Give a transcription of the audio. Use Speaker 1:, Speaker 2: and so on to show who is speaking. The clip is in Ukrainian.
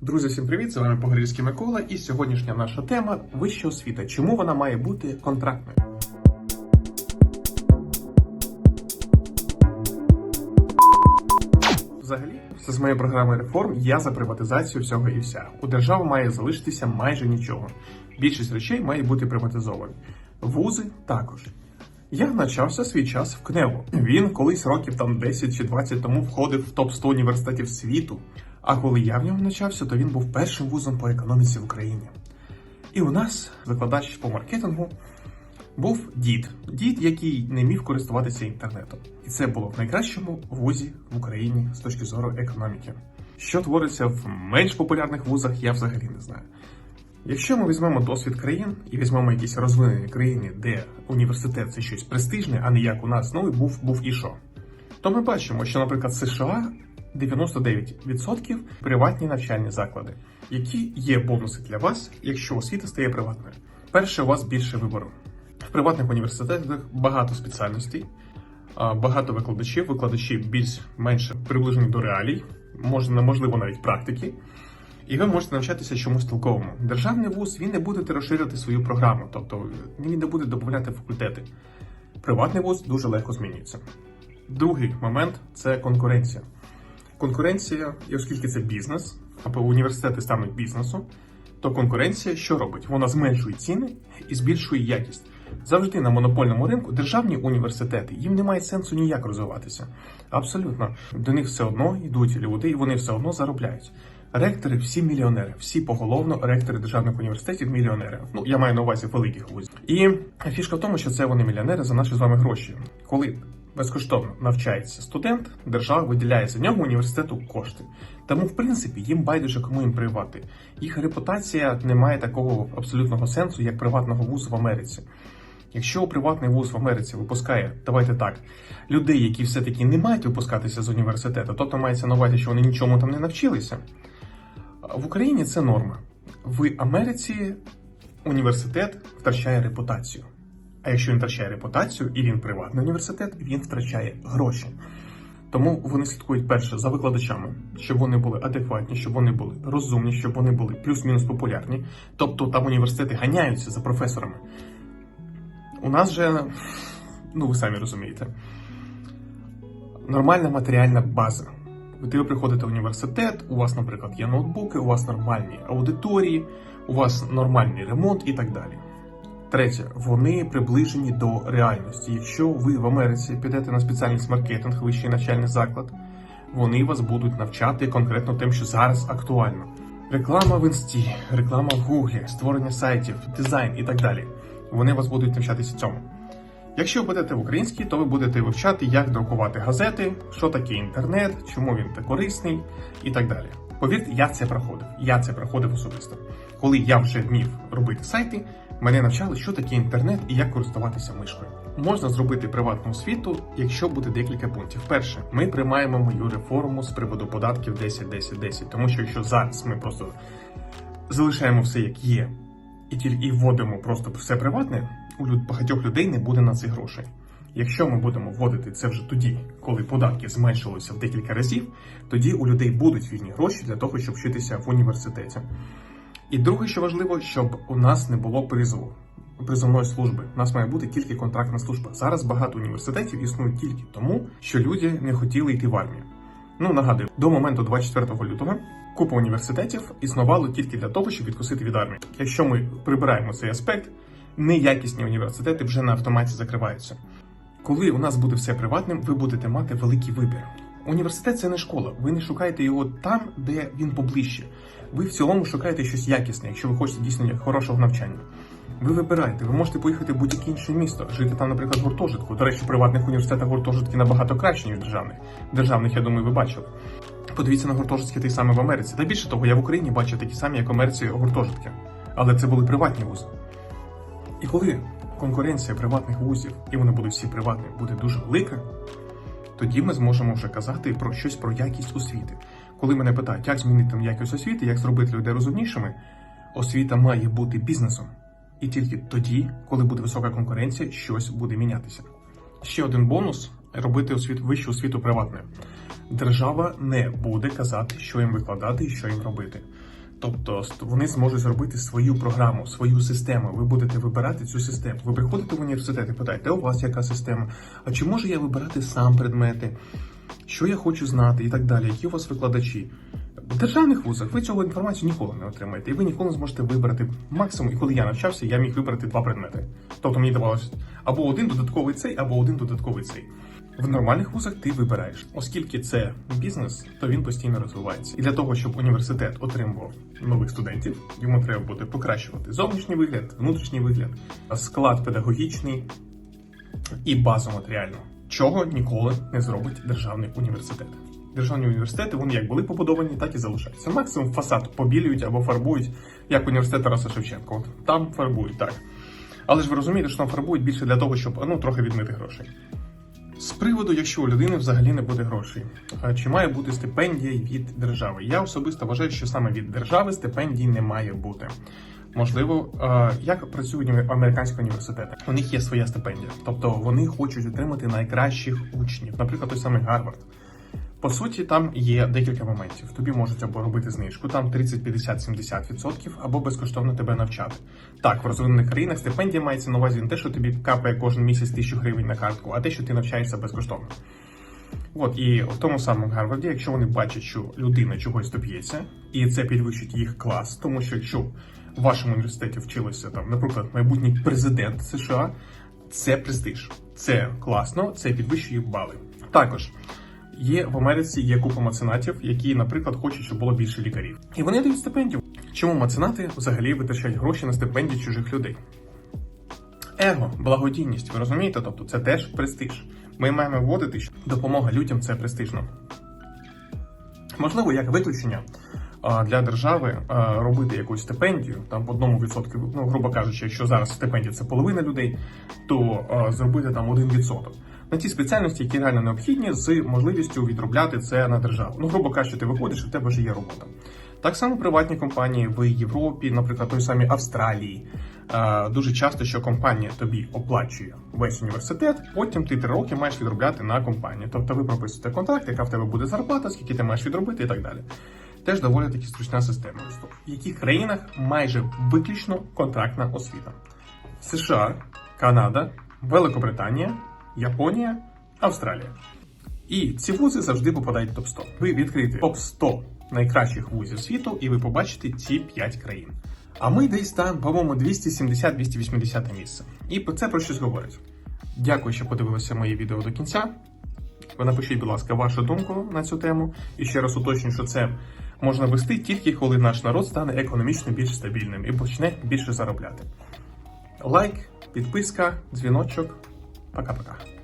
Speaker 1: Друзі, всім привіт! З вами Погорільський Микола, і сьогоднішня наша тема вища освіта. Чому вона має бути контрактною? Взагалі, це з моєї програми реформ я за приватизацію всього і вся. У держави має залишитися майже нічого. Більшість речей має бути приватизовані. Вузи також. Я навчався свій час в КНЕУ. Він колись років там 10 чи 20 тому входив в топ 100 університетів світу. А коли я в ньому навчався, то він був першим вузом по економіці в Україні. І у нас викладач по маркетингу був дід, дід, який не міг користуватися інтернетом. І це було в найкращому вузі в Україні з точки зору економіки. Що твориться в менш популярних вузах, я взагалі не знаю. Якщо ми візьмемо досвід країн і візьмемо якісь розвинені країни, де університет це щось престижне, а не як у нас, ну і був, був і що, то ми бачимо, що, наприклад, США 99% приватні навчальні заклади. Які є бонуси для вас, якщо освіта стає приватною? Перше, у вас більше вибору. В приватних університетах багато спеціальностей, багато викладачів, викладачі більш-менше приближені до реалій, можна, можливо, навіть практики. І ви можете навчатися чомусь толковому. Державний вуз він не буде розширювати свою програму, тобто він не буде додати факультети. Приватний вуз дуже легко змінюється. Другий момент це конкуренція. Конкуренція, і оскільки це бізнес, або університети стануть бізнесу, то конкуренція що робить? Вона зменшує ціни і збільшує якість. Завжди на монопольному ринку державні університети їм немає сенсу ніяк розвиватися. Абсолютно, до них все одно йдуть люди, і вони все одно заробляють. Ректори всі мільйонери, всі поголовно ректори державних університетів мільйонери. Ну я маю на увазі великих вузів. І фішка в тому, що це вони мільйонери за наші з вами гроші. Коли безкоштовно навчається студент, держава виділяє за нього університету кошти. Тому, в принципі, їм байдуже кому їм привати. Їх репутація не має такого абсолютного сенсу, як приватного вузу в Америці. Якщо приватний вуз в Америці випускає, давайте так, людей, які все-таки не мають випускатися з університету, тобто мається на увазі, що вони нічому там не навчилися. В Україні це норма. В Америці університет втрачає репутацію. А якщо він втрачає репутацію і він приватний університет, він втрачає гроші. Тому вони слідкують перше за викладачами, щоб вони були адекватні, щоб вони були розумні, щоб вони були плюс-мінус популярні. Тобто там університети ганяються за професорами. У нас же, ну ви самі розумієте, нормальна матеріальна база. Ви приходите в університет, у вас, наприклад, є ноутбуки, у вас нормальні аудиторії, у вас нормальний ремонт і так далі. Третє, вони приближені до реальності. Якщо ви в Америці підете на спеціальність маркетинг, вищий навчальний заклад, вони вас будуть навчати конкретно тим, що зараз актуально. Реклама в інсті, реклама в Гуглі, створення сайтів, дизайн і так далі. Вони вас будуть навчатися цьому. Якщо ви будете в українській, то ви будете вивчати, як друкувати газети, що таке інтернет, чому він так корисний і так далі. Повірте, я це проходив. Я це проходив особисто. Коли я вже вмів робити сайти, мене навчали, що таке інтернет і як користуватися мишкою. Можна зробити приватну освіту, якщо буде декілька пунктів. Перше, ми приймаємо мою реформу з приводу податків 10-10-10, тому що якщо зараз ми просто залишаємо все як є, і тільки вводимо просто все приватне, у багатьох людей не буде на це грошей. Якщо ми будемо вводити це вже тоді, коли податки зменшилися в декілька разів, тоді у людей будуть вільні гроші для того, щоб вчитися в університеті. І друге, що важливо, щоб у нас не було призову призовної служби. У нас має бути тільки контрактна служба. Зараз багато університетів існують тільки тому, що люди не хотіли йти в армію. Ну нагадую, до моменту 24 лютого купа університетів існувало тільки для того, щоб відкусити від армії. Якщо ми прибираємо цей аспект, неякісні університети вже на автоматі закриваються. Коли у нас буде все приватним, ви будете мати великий вибір. Університет це не школа. Ви не шукаєте його там, де він поближче. Ви в цілому шукаєте щось якісне, якщо ви хочете дійсно хорошого навчання. Ви вибираєте, ви можете поїхати в будь-яке інше місто, жити там, наприклад, в гуртожитку. До речі, в приватних університетах гуртожитки набагато кращі, ніж державних. Державних, я думаю, ви бачили. Подивіться на гуртожитки той самий в Америці. Та більше того, я в Україні бачу такі самі, як в Америці, гуртожитки. Але це були приватні вузи. І коли конкуренція приватних вузів, і вони будуть всі приватні, буде дуже велика, тоді ми зможемо вже казати про щось про якість освіти. Коли мене питають, як змінити якість освіти, як зробити людей розумнішими, освіта має бути бізнесом. І тільки тоді, коли буде висока конкуренція, щось буде мінятися. Ще один бонус, робити освіту, вищу освіту приватною. Держава не буде казати, що їм викладати і що їм робити. Тобто вони зможуть зробити свою програму, свою систему. Ви будете вибирати цю систему. Ви приходите в університет і питаєте, у вас яка система? А чи можу я вибирати сам предмети? Що я хочу знати і так далі? Які у вас викладачі? В державних вузах ви цього інформацію ніколи не отримаєте, і ви ніколи не зможете вибрати максимум. І коли я навчався, я міг вибрати два предмети. Тобто мені давалося або один додатковий цей, або один додатковий цей. В нормальних вузах ти вибираєш, оскільки це бізнес, то він постійно розвивається. І для того, щоб університет отримував нових студентів, йому треба буде покращувати зовнішній вигляд, внутрішній вигляд, склад педагогічний і базу матеріальну, чого ніколи не зробить державний університет. Державні університети вони як були побудовані, так і залишаються. Максимум фасад побілюють або фарбують, як університет Тараса Шевченка. От там фарбують так. Але ж ви розумієте, що там фарбують більше для того, щоб ну трохи відмити грошей. З приводу, якщо у людини взагалі не буде грошей, чи має бути стипендія від держави? Я особисто вважаю, що саме від держави стипендій не має бути. Можливо, як працюють американські університети? У них є своя стипендія, тобто вони хочуть отримати найкращих учнів, наприклад, той самий Гарвард. По суті, там є декілька моментів. Тобі можуть або робити знижку, там 30, 50, 70 відсотків, або безкоштовно тебе навчати. Так, в розвинених країнах стипендія мається на увазі не те, що тобі капає кожен місяць тисячу гривень на картку, а те, що ти навчаєшся безкоштовно. От і в тому самому Гарварді, якщо вони бачать, що людина чогось доб'ється, і це підвищить їх клас, тому що якщо в вашому університеті вчилося там, наприклад, майбутній президент США, це престиж, це класно, це підвищує бали. Також є в Америці є купа меценатів, які, наприклад, хочуть, щоб було більше лікарів, і вони дають стипендію. Чому меценати взагалі витрачають гроші на стипендії чужих людей? Его, благодійність, ви розумієте? Тобто це теж престиж. Ми маємо вводити, що допомога людям це престижно. Можливо, як виключення для держави робити якусь стипендію, там по одному відсотку, ну грубо кажучи, якщо зараз стипендія це половина людей, то зробити там один відсоток. На ті спеціальності, які реально необхідні, з можливістю відробляти це на державу. Ну, грубо кажучи, ти виходиш, і в тебе вже є робота. Так само приватні компанії в Європі, наприклад, той самій Австралії. Е, Дуже часто, що компанія тобі оплачує весь університет, потім ти три роки маєш відробляти на компанії. Тобто ви прописуєте контракт, яка в тебе буде зарплата, скільки ти маєш відробити і так далі. Теж доволі таки зручна система. В яких країнах майже виключно контрактна освіта? США, Канада, Великобританія, Японія, Австралія. І ці вузи завжди попадають в топ 100 Ви відкрите топ 100 найкращих вузів світу, і ви побачите ці 5 країн. А ми десь там, по-моєму, 270-280 місце. І це про щось говорить. Дякую, що подивилися моє відео до кінця. Ви напишіть, будь ласка, вашу думку на цю тему. І ще раз уточню, що це можна вести тільки коли наш народ стане економічно більш стабільним і почне більше заробляти. Лайк, підписка, дзвіночок. Пока-пока.